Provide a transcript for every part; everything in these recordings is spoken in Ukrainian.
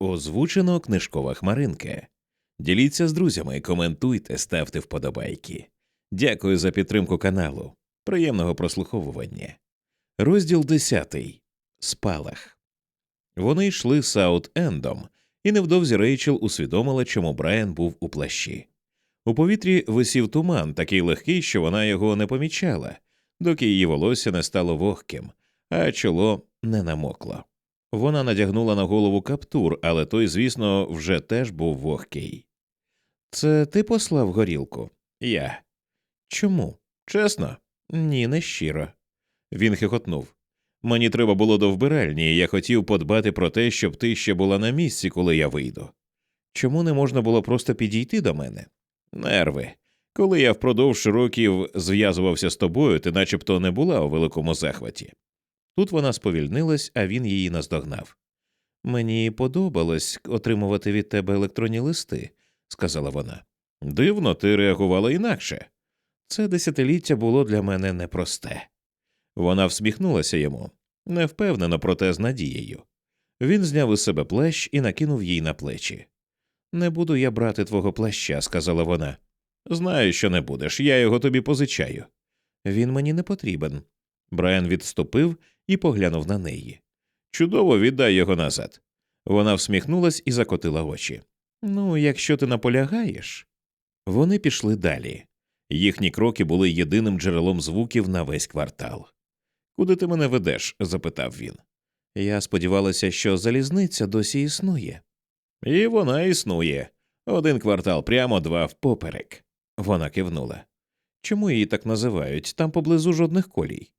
Озвучено книжкова хмаринка. Діліться з друзями, коментуйте, ставте вподобайки. Дякую за підтримку каналу. Приємного прослуховування. Розділ 10. Спалах. Вони йшли Саут-Ендом, і невдовзі Рейчел усвідомила, чому Брайан був у плащі. У повітрі висів туман, такий легкий, що вона його не помічала, доки її волосся не стало вогким, а чоло не намокло. Вона надягнула на голову каптур, але той, звісно, вже теж був вогкий. Це ти послав горілку? Я. Чому? Чесно? Ні, не щиро. Він хихотнув. Мені треба було до вбиральні, і я хотів подбати про те, щоб ти ще була на місці, коли я вийду. Чому не можна було просто підійти до мене? Нерви. Коли я впродовж років зв'язувався з тобою, ти начебто не була у великому захваті. Тут вона сповільнилась, а він її наздогнав. Мені подобалось отримувати від тебе електронні листи, сказала вона. Дивно, ти реагувала інакше. Це десятиліття було для мене непросте. Вона всміхнулася йому, невпевнено, проте з надією. Він зняв із себе плащ і накинув їй на плечі. Не буду я брати твого плаща, сказала вона. Знаю, що не будеш, я його тобі позичаю. Він мені не потрібен. Брайан відступив і поглянув на неї. Чудово, віддай його назад. Вона всміхнулась і закотила очі. Ну, якщо ти наполягаєш. Вони пішли далі. Їхні кроки були єдиним джерелом звуків на весь квартал. Куди ти мене ведеш? запитав він. Я сподівалася, що залізниця досі існує. І вона існує. Один квартал прямо два впоперек. Вона кивнула. Чому її так називають? Там поблизу жодних колій.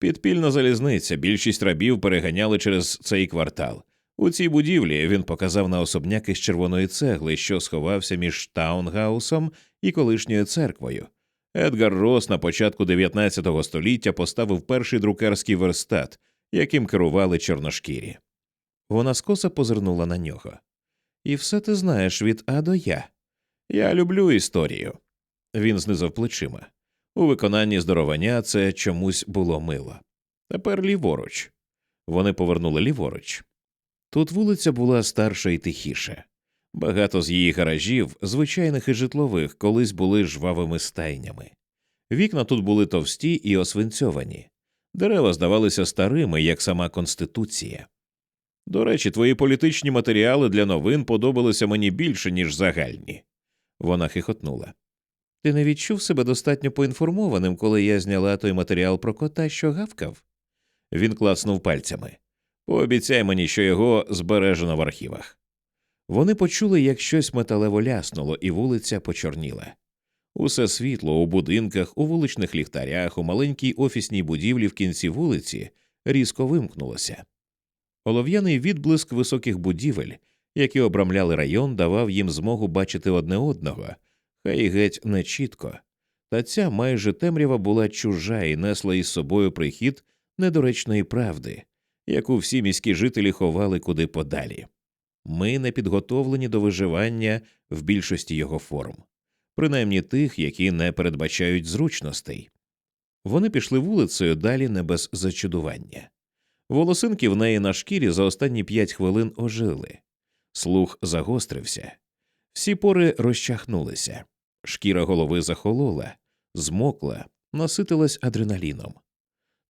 Підпільна залізниця, більшість рабів переганяли через цей квартал. У цій будівлі він показав на особняк із червоної цегли, що сховався між таунгаусом і колишньою церквою. Едгар Рос на початку 19 століття поставив перший друкарський верстат, яким керували чорношкірі. Вона скоса позирнула на нього. І все ти знаєш від А до Я. Я люблю історію. Він знизав плечима. У виконанні здоровання це чомусь було мило. Тепер ліворуч. Вони повернули ліворуч. Тут вулиця була старша і тихіша. Багато з її гаражів, звичайних і житлових, колись були жвавими стайнями. Вікна тут були товсті і освинцьовані, дерева здавалися старими, як сама конституція. До речі, твої політичні матеріали для новин подобалися мені більше, ніж загальні. Вона хихотнула. Ти не відчув себе достатньо поінформованим, коли я зняла той матеріал про кота, що гавкав? Він клацнув пальцями. Пообіцяй мені, що його збережено в архівах. Вони почули, як щось металево ляснуло, і вулиця почорніла. Усе світло у будинках, у вуличних ліхтарях, у маленькій офісній будівлі в кінці вулиці різко вимкнулося. Олов'яний відблиск високих будівель, які обрамляли район, давав їм змогу бачити одне одного, хай геть не чітко. Та ця майже темрява була чужа і несла із собою прихід недоречної правди, яку всі міські жителі ховали куди подалі. Ми не підготовлені до виживання в більшості його форм, принаймні тих, які не передбачають зручностей. Вони пішли вулицею далі не без зачудування. Волосинки в неї на шкірі за останні п'ять хвилин ожили, слух загострився, всі пори розчахнулися, шкіра голови захолола, змокла, наситилась адреналіном.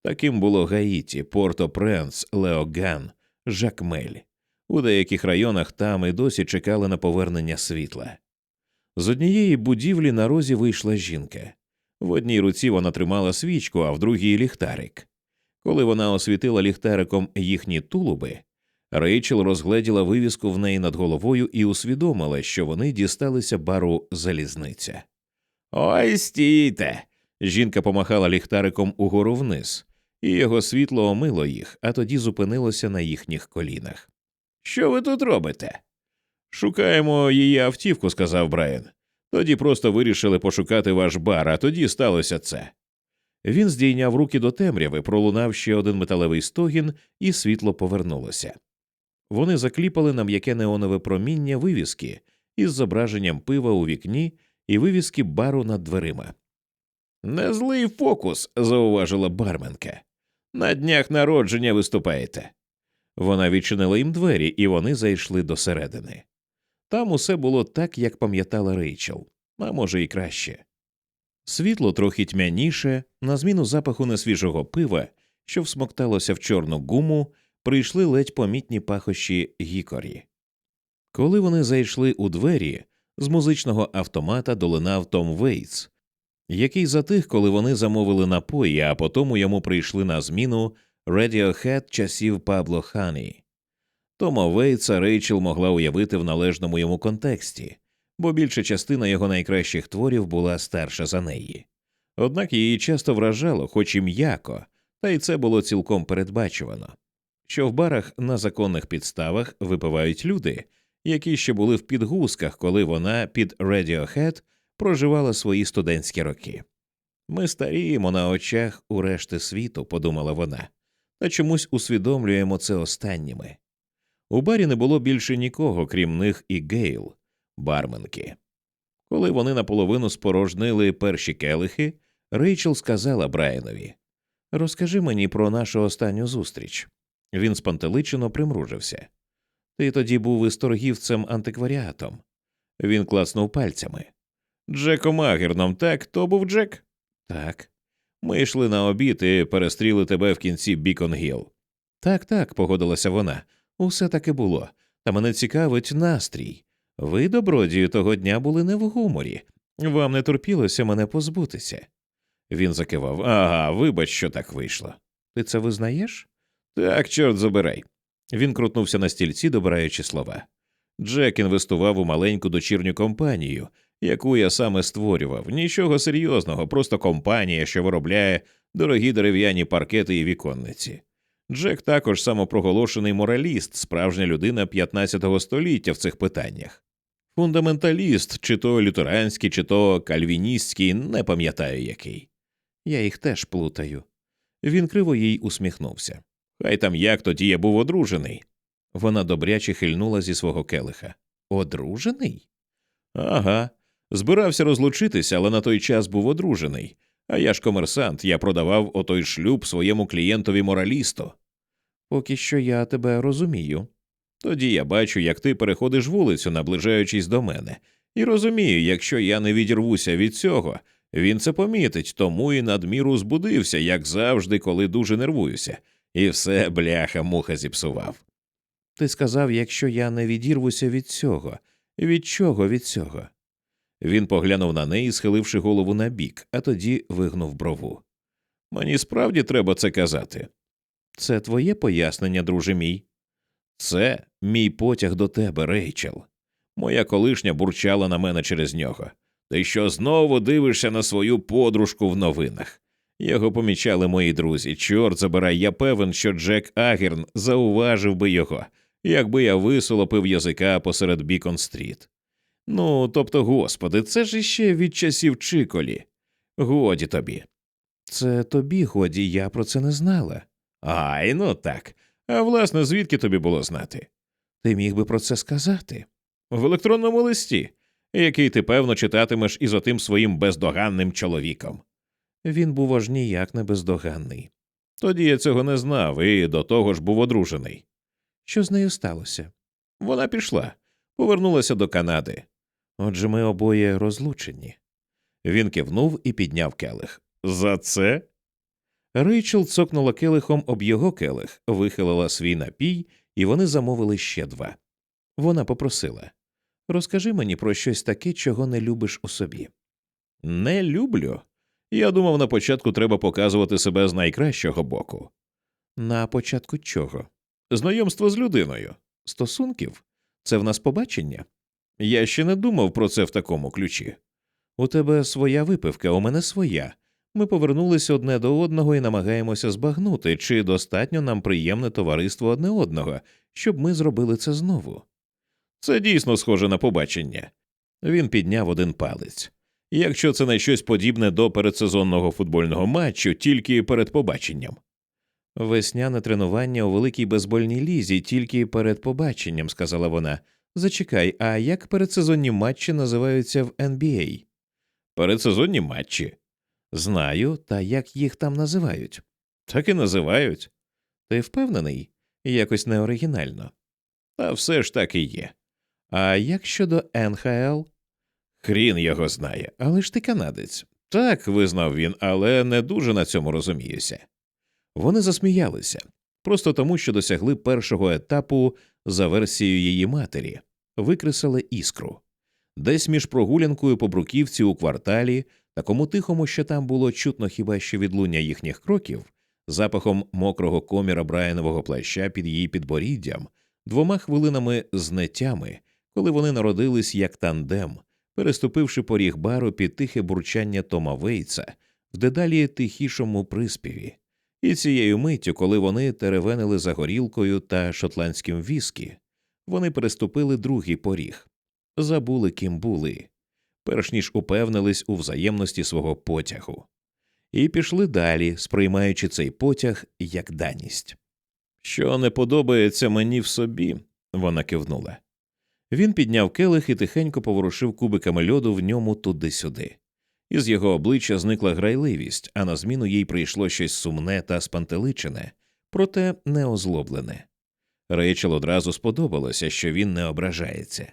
Таким було Гаїті, Порто Пренс, Леоган, Жакмель. У деяких районах там і досі чекали на повернення світла. З однієї будівлі на розі вийшла жінка. В одній руці вона тримала свічку, а в другій ліхтарик. Коли вона освітила ліхтариком їхні тулуби, Рейчел розгледіла вивіску в неї над головою і усвідомила, що вони дісталися бару залізниця. Ой, стійте. Жінка помахала ліхтариком угору вниз, і його світло омило їх, а тоді зупинилося на їхніх колінах. Що ви тут робите? Шукаємо її автівку, сказав Брайан. Тоді просто вирішили пошукати ваш бар, а тоді сталося це. Він здійняв руки до темряви, пролунав ще один металевий стогін, і світло повернулося. Вони закліпали на м'яке неонове проміння вивіски із зображенням пива у вікні і вивіски бару над дверима. Не злий фокус, зауважила барменка. На днях народження виступаєте. Вона відчинила їм двері, і вони зайшли до середини. Там усе було так, як пам'ятала Рейчел, а може, і краще. Світло трохи тьмяніше, на зміну запаху несвіжого пива, що всмокталося в чорну гуму, прийшли ледь помітні пахощі гікорі. Коли вони зайшли у двері, з музичного автомата долинав Том Вейтс, який затих, коли вони замовили напої, а потім йому прийшли на зміну Radiohead часів Пабло Хані. Тома Вейтса Рейчел могла уявити в належному йому контексті, бо більша частина його найкращих творів була старша за неї. Однак її часто вражало, хоч і м'яко, та й це було цілком передбачувано, що в барах на законних підставах випивають люди, які ще були в підгузках, коли вона під Radiohead проживала свої студентські роки. Ми старіємо на очах у решти світу, подумала вона, та чомусь усвідомлюємо це останніми. У барі не було більше нікого, крім них і Гейл, барменки. Коли вони наполовину спорожнили перші келихи, Рейчел сказала Брайанові Розкажи мені про нашу останню зустріч. Він спантеличено примружився. Ти тоді був із торгівцем антикваріатом. Він класнув пальцями. Джеком Агерном, так, то був Джек? Так. Ми йшли на обід і перестріли тебе в кінці Бікон Гіл. Так, так, погодилася вона. Усе таки було. Та мене цікавить настрій. Ви, добродію, того дня були не в гуморі. Вам не терпілося мене позбутися. Він закивав. Ага, вибач, що так вийшло. Ти це визнаєш? Так, чорт забирай. Він крутнувся на стільці, добираючи слова. Джек інвестував у маленьку дочірню компанію, яку я саме створював. Нічого серйозного, просто компанія, що виробляє дорогі дерев'яні паркети і віконниці. Джек також самопроголошений мораліст, справжня людина 15 століття в цих питаннях. Фундаменталіст, чи то лютеранський, чи то кальвіністський, не пам'ятаю який. Я їх теж плутаю. Він криво їй усміхнувся. Хай там як тоді я був одружений. Вона добряче хильнула зі свого келиха. Одружений? Ага. Збирався розлучитися, але на той час був одружений. А я ж комерсант, я продавав отой шлюб своєму клієнтові моралісту. Поки що я тебе розумію. Тоді я бачу, як ти переходиш вулицю, наближаючись до мене, і розумію, якщо я не відірвуся від цього, він це помітить, тому і надміру збудився, як завжди, коли дуже нервуюся, і все бляха муха зіпсував. Ти сказав, якщо я не відірвуся від цього, від чого від цього? Він поглянув на неї, схиливши голову на бік, а тоді вигнув брову. Мені справді треба це казати. Це твоє пояснення, друже мій. Це мій потяг до тебе, Рейчел. Моя колишня бурчала на мене через нього. Ти що знову дивишся на свою подружку в новинах? Його помічали мої друзі. Чорт забирай, я певен, що Джек Агерн зауважив би його, якби я висолопив язика посеред Бікон Стріт. Ну, тобто, господи, це ж іще від часів Чиколі. Годі тобі. Це тобі годі, я про це не знала. Ай, ну так. А власне, звідки тобі було знати? Ти міг би про це сказати? В електронному листі, який ти, певно, читатимеш із отим своїм бездоганним чоловіком. Він був аж ніяк не бездоганний. Тоді я цього не знав і до того ж був одружений. Що з нею сталося? Вона пішла, повернулася до Канади. Отже, ми обоє розлучені. Він кивнув і підняв келих. За це? Рейчел цокнула келихом об його келих, вихилила свій напій, і вони замовили ще два. Вона попросила Розкажи мені про щось таке, чого не любиш у собі. Не люблю. Я думав, на початку треба показувати себе з найкращого боку. На початку чого? Знайомство з людиною, стосунків? Це в нас побачення? Я ще не думав про це в такому ключі. У тебе своя випивка, у мене своя. Ми повернулися одне до одного і намагаємося збагнути, чи достатньо нам приємне товариство одне одного, щоб ми зробили це знову. Це дійсно схоже на побачення. Він підняв один палець. Якщо це не щось подібне до передсезонного футбольного матчу, тільки перед побаченням. Весняне тренування у великій безбольній лізі тільки перед побаченням, сказала вона. Зачекай, а як передсезонні матчі називаються в NBA? Передсезонні матчі. Знаю, та як їх там називають? Так і називають. Ти впевнений? Якось неоригінально. Та все ж так і є. А як щодо НХЛ? Хрін його знає, але ж ти канадець. Так, визнав він, але не дуже на цьому розуміюся. Вони засміялися просто тому, що досягли першого етапу за версією її матері, викресали іскру. Десь між прогулянкою по бруківці у кварталі, такому тихому, що там було чутно хіба що відлуння їхніх кроків, запахом мокрого коміра Брайанового плаща під її підборіддям, двома хвилинами знеттями, коли вони народились як тандем, переступивши поріг бару під тихе бурчання Тома Вейтса в дедалі тихішому приспіві. І цією миттю, коли вони теревенили за горілкою та шотландським віскі, вони переступили другий поріг, забули, ким були, перш ніж упевнились у взаємності свого потягу, і пішли далі, сприймаючи цей потяг як даність. Що не подобається мені в собі, вона кивнула. Він підняв келих і тихенько поворушив кубиками льоду в ньому туди-сюди. Із його обличчя зникла грайливість, а на зміну їй прийшло щось сумне та спантеличене, проте не озлоблене. Рейчел одразу сподобалося, що він не ображається.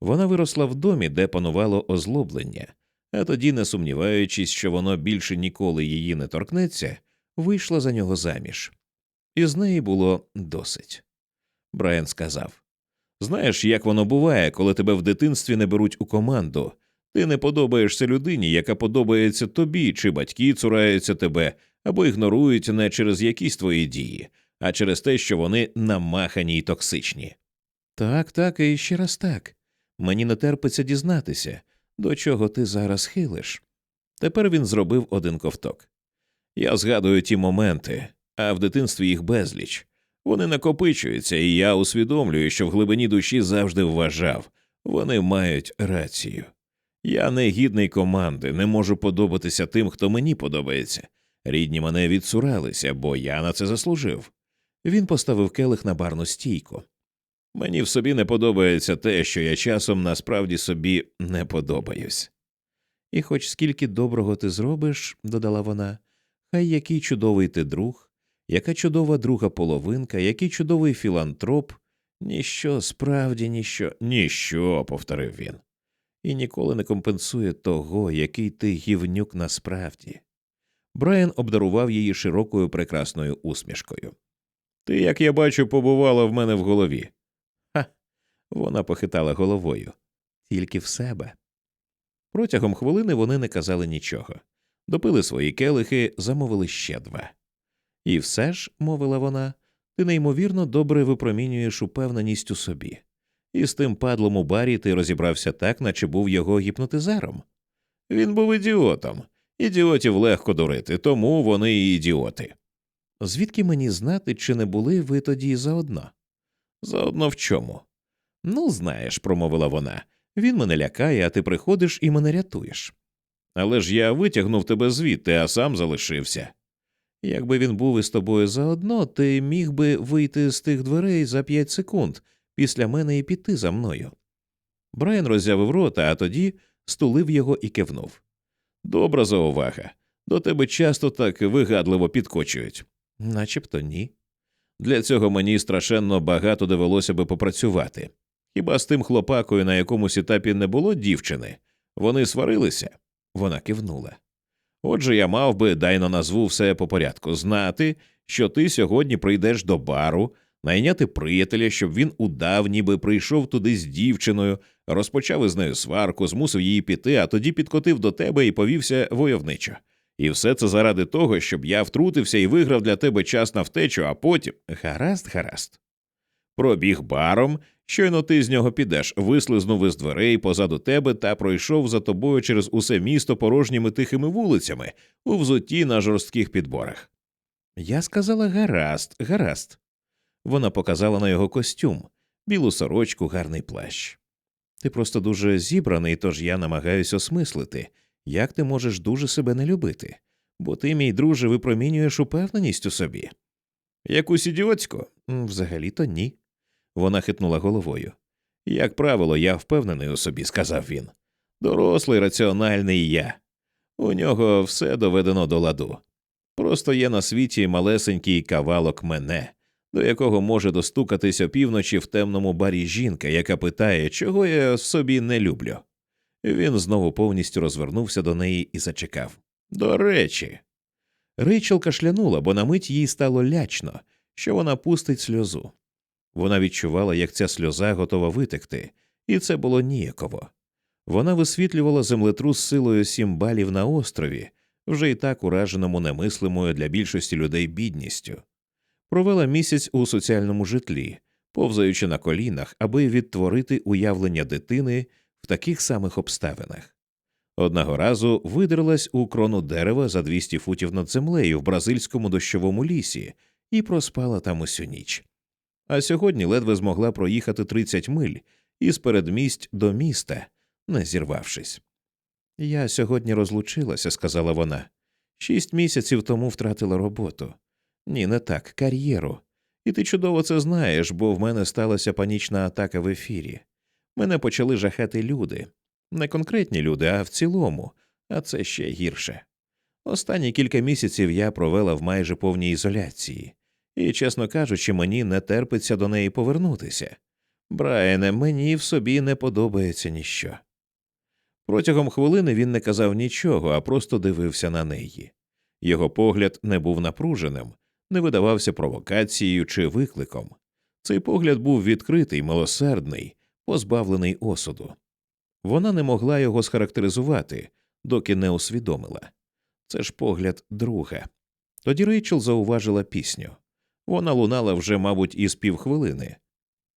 Вона виросла в домі, де панувало озлоблення, а тоді, не сумніваючись, що воно більше ніколи її не торкнеться, вийшла за нього заміж. І з неї було досить. Брайан сказав Знаєш, як воно буває, коли тебе в дитинстві не беруть у команду, ти не подобаєшся людині, яка подобається тобі, чи батьки цураються тебе або ігнорують не через якісь твої дії, а через те, що вони намахані й токсичні. Так, так, і ще раз так. Мені не терпиться дізнатися, до чого ти зараз хилиш. Тепер він зробив один ковток. Я згадую ті моменти, а в дитинстві їх безліч. Вони накопичуються, і я усвідомлюю, що в глибині душі завжди вважав вони мають рацію. Я не гідний команди, не можу подобатися тим, хто мені подобається. Рідні мене відсуралися, бо я на це заслужив. Він поставив келих на барну стійку. Мені в собі не подобається те, що я часом насправді собі не подобаюсь. І хоч скільки доброго ти зробиш, додала вона, хай який чудовий ти друг, яка чудова друга половинка, який чудовий філантроп, ніщо, справді ніщо, ніщо, повторив він, і ніколи не компенсує того, який ти гівнюк насправді. Брайан обдарував її широкою прекрасною усмішкою. Ти, як я бачу, побувала в мене в голові. Ха. Вона похитала головою. Тільки в себе. Протягом хвилини вони не казали нічого. Допили свої келихи, замовили ще два. І все ж, мовила вона, ти неймовірно добре випромінюєш упевненість у собі. І з тим падлом у барі ти розібрався так, наче був його гіпнотизаром. Він був ідіотом. Ідіотів легко дурити, тому вони і ідіоти. Звідки мені знати, чи не були ви тоді заодно? Заодно в чому? Ну, знаєш, промовила вона, він мене лякає, а ти приходиш і мене рятуєш. Але ж я витягнув тебе звідти, а сам залишився. Якби він був із тобою заодно, ти міг би вийти з тих дверей за п'ять секунд після мене і піти за мною. Брайан роззявив рота, а тоді стулив його і кивнув. Добра заувага. До тебе часто так вигадливо підкочують. Начебто ні. Для цього мені страшенно багато довелося би попрацювати. Хіба з тим хлопакою на якомусь етапі не було дівчини? Вони сварилися? Вона кивнула. Отже, я мав би, дай на назву все по порядку, знати, що ти сьогодні прийдеш до бару, найняти приятеля, щоб він удав, ніби прийшов туди з дівчиною, розпочав із нею сварку, змусив її піти, а тоді підкотив до тебе і повівся войовничо. І все це заради того, щоб я втрутився і виграв для тебе час на втечу, а потім гаразд, гаразд. Пробіг баром, щойно ти з нього підеш, вислизнув із дверей позаду тебе та пройшов за тобою через усе місто порожніми тихими вулицями у взутті на жорстких підборах. Я сказала гаразд, гаразд. Вона показала на його костюм, білу сорочку, гарний плащ. Ти просто дуже зібраний, тож я намагаюся осмислити, як ти можеш дуже себе не любити, бо ти, мій друже, випромінюєш упевненість у собі. Якусь ідіотську? Взагалі то ні. Вона хитнула головою. Як правило, я впевнений у собі, сказав він. Дорослий, раціональний я. У нього все доведено до ладу. Просто є на світі малесенький кавалок мене, до якого може достукатись опівночі в темному барі жінка, яка питає, чого я собі не люблю. Він знову повністю розвернувся до неї і зачекав. До речі, Рейчел кашлянула, бо на мить їй стало лячно, що вона пустить сльозу. Вона відчувала, як ця сльоза готова витекти, і це було ніяково. Вона висвітлювала землетрус силою сім балів на острові, вже й так ураженому немислимою для більшості людей бідністю. Провела місяць у соціальному житлі, повзаючи на колінах, аби відтворити уявлення дитини в таких самих обставинах. Одного разу видерлась у крону дерева за 200 футів над землею в бразильському дощовому лісі і проспала там усю ніч. А сьогодні ледве змогла проїхати 30 миль із передмість до міста, не зірвавшись. Я сьогодні розлучилася, сказала вона. Шість місяців тому втратила роботу. Ні, не так, кар'єру. І ти чудово це знаєш, бо в мене сталася панічна атака в ефірі. Мене почали жахати люди, не конкретні люди, а в цілому, а це ще гірше. Останні кілька місяців я провела в майже повній ізоляції, і, чесно кажучи, мені не терпиться до неї повернутися. Брайане, мені в собі не подобається ніщо. Протягом хвилини він не казав нічого, а просто дивився на неї. Його погляд не був напруженим, не видавався провокацією чи викликом. Цей погляд був відкритий, милосердний, позбавлений осуду. Вона не могла його схарактеризувати, доки не усвідомила. Це ж погляд друга. Тоді Рейчел зауважила пісню. Вона лунала вже, мабуть, із півхвилини.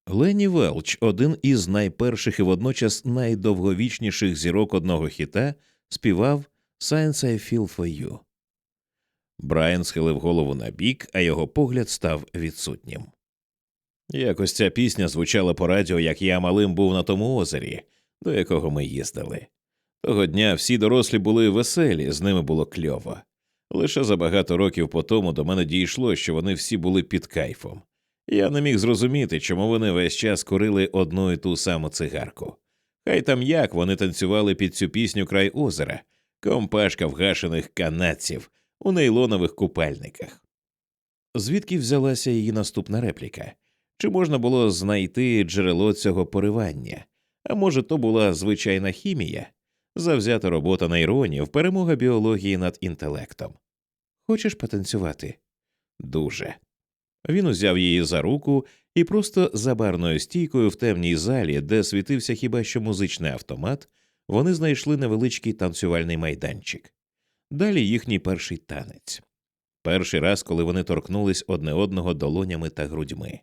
Ленні Велч, один із найперших і водночас найдовговічніших зірок одного хіта, співав «Science I feel for you». Брайан схилив голову на бік, а його погляд став відсутнім. Якось ця пісня звучала по радіо, як я малим був на тому озері, до якого ми їздили. Того дня всі дорослі були веселі, з ними було кльово. Лише за багато років по тому до мене дійшло, що вони всі були під кайфом. Я не міг зрозуміти, чому вони весь час курили одну і ту саму цигарку. Хай там як вони танцювали під цю пісню край озера, компашка вгашених канадців у нейлонових купальниках. Звідки взялася її наступна репліка? Чи можна було знайти джерело цього поривання? А може, то була звичайна хімія, завзята робота нейронів, перемога біології над інтелектом. Хочеш потанцювати? Дуже. Він узяв її за руку і просто за барною стійкою в темній залі, де світився хіба що музичний автомат, вони знайшли невеличкий танцювальний майданчик. Далі їхній перший танець. Перший раз, коли вони торкнулись одне одного долонями та грудьми.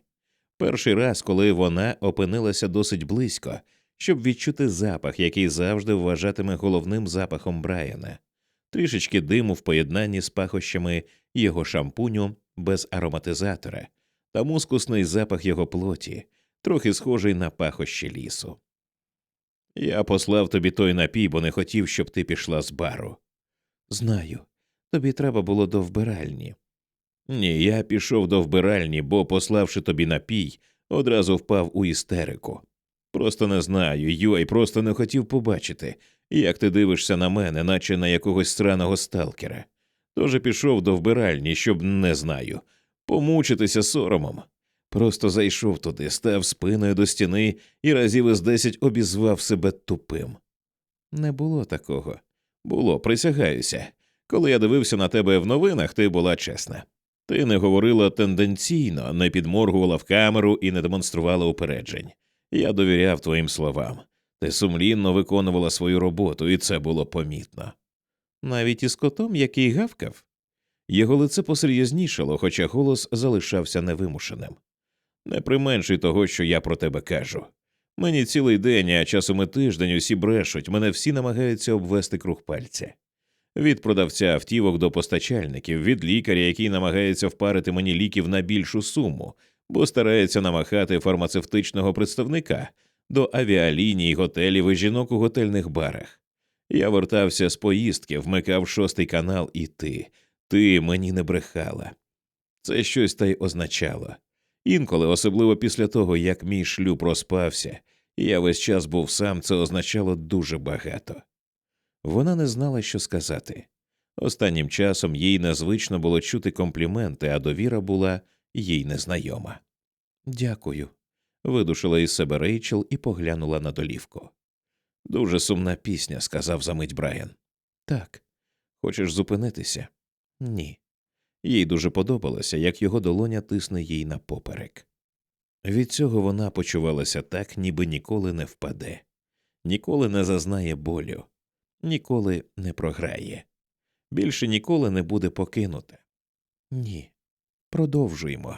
Перший раз, коли вона опинилася досить близько, щоб відчути запах, який завжди вважатиме головним запахом Брайана, трішечки диму в поєднанні з пахощами його шампуню без ароматизатора та мускусний запах його плоті, трохи схожий на пахощі лісу. Я послав тобі той напій, бо не хотів, щоб ти пішла з бару. Знаю, тобі треба було до вбиральні. Ні, я пішов до вбиральні, бо, пославши тобі напій, одразу впав у істерику. Просто не знаю, Юай просто не хотів побачити, як ти дивишся на мене, наче на якогось сраного сталкера. Тож пішов до вбиральні, щоб не знаю, помучитися соромом. Просто зайшов туди, став спиною до стіни і разів із десять обізвав себе тупим. Не було такого. Було, присягаюся. Коли я дивився на тебе в новинах, ти була чесна. Ти не говорила тенденційно, не підморгувала в камеру і не демонструвала упереджень. Я довіряв твоїм словам. Ти сумлінно виконувала свою роботу, і це було помітно. Навіть із котом, який гавкав. Його лице посерйознішало, хоча голос залишався невимушеним. Не применшуй того, що я про тебе кажу. Мені цілий день, а часом і тиждень усі брешуть, мене всі намагаються обвести круг пальця. Від продавця автівок до постачальників, від лікаря, який намагається впарити мені ліків на більшу суму, бо старається намахати фармацевтичного представника до авіаліній, готелів і жінок у готельних барах. Я вертався з поїздки, вмикав шостий канал, і ти, ти мені не брехала. Це щось та й означало. Інколи, особливо після того, як мій шлюб розпався, я весь час був сам, це означало дуже багато. Вона не знала, що сказати. Останнім часом їй незвично було чути компліменти, а довіра була їй незнайома. Дякую. видушила із себе Рейчел і поглянула на долівку. Дуже сумна пісня, сказав замить Брайан. Так. Хочеш зупинитися? Ні. Їй дуже подобалося, як його долоня тисне їй на поперек. Від цього вона почувалася так, ніби ніколи не впаде, ніколи не зазнає болю, ніколи не програє, більше ніколи не буде покинута. Ні, продовжуємо.